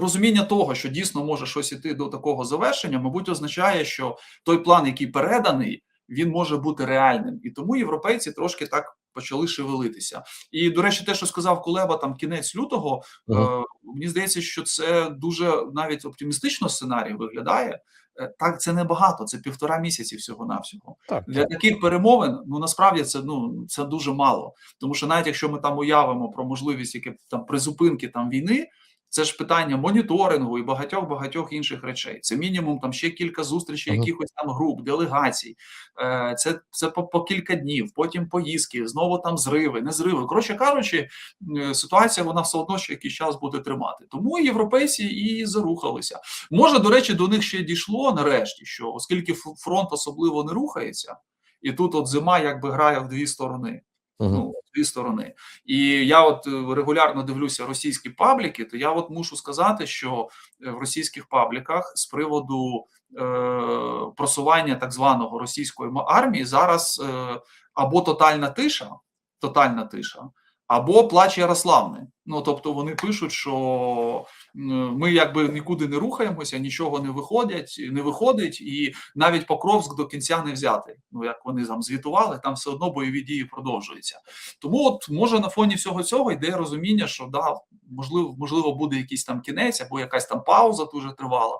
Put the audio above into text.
розуміння того, що дійсно може щось іти до такого завершення, мабуть, означає, що той план, який переданий, він може бути реальним, і тому європейці трошки так почали шевелитися. І до речі, те, що сказав Кулеба, там кінець лютого, Ага. е, мені здається, що це дуже навіть оптимістично сценарій виглядає. Е, Так, це небагато, це півтора місяці всього навсього. Так, Для таких перемовин ну насправді це ну це дуже мало. Тому що навіть якщо ми там уявимо про можливість які там призупинки там війни, це ж питання моніторингу і багатьох багатьох інших речей. Це мінімум там ще кілька зустрічей, Ага. якихось там груп, делегацій. Е, Це це по, по кілька днів, потім поїздки, знову там зриви, не зриви. Коротше кажучи, е, ситуація вона все одно ще якийсь час буде тримати. Тому європейці і зарухалися. Може, до речі, до них ще дійшло нарешті, що оскільки фронт особливо не рухається, і тут от зима якби грає в дві сторони. Ага. Ну, дві сторони. І я от е, регулярно дивлюся російські пабліки, то я от мушу сказати, що е, в російських пабліках з приводу е, просування так званого російської армії зараз е, або тотальна тиша, тотальна тиша, або плач Ярославни. Ну тобто вони пишуть, що ми якби нікуди не рухаємося, нічого не виходять, не виходить, і навіть Покровськ до кінця не взяти. Ну як вони там звітували, там все одно бойові дії продовжуються. Тому, от може на фоні всього цього йде розуміння, що да, можливо, можливо, буде якийсь там кінець або якась там пауза дуже тривала.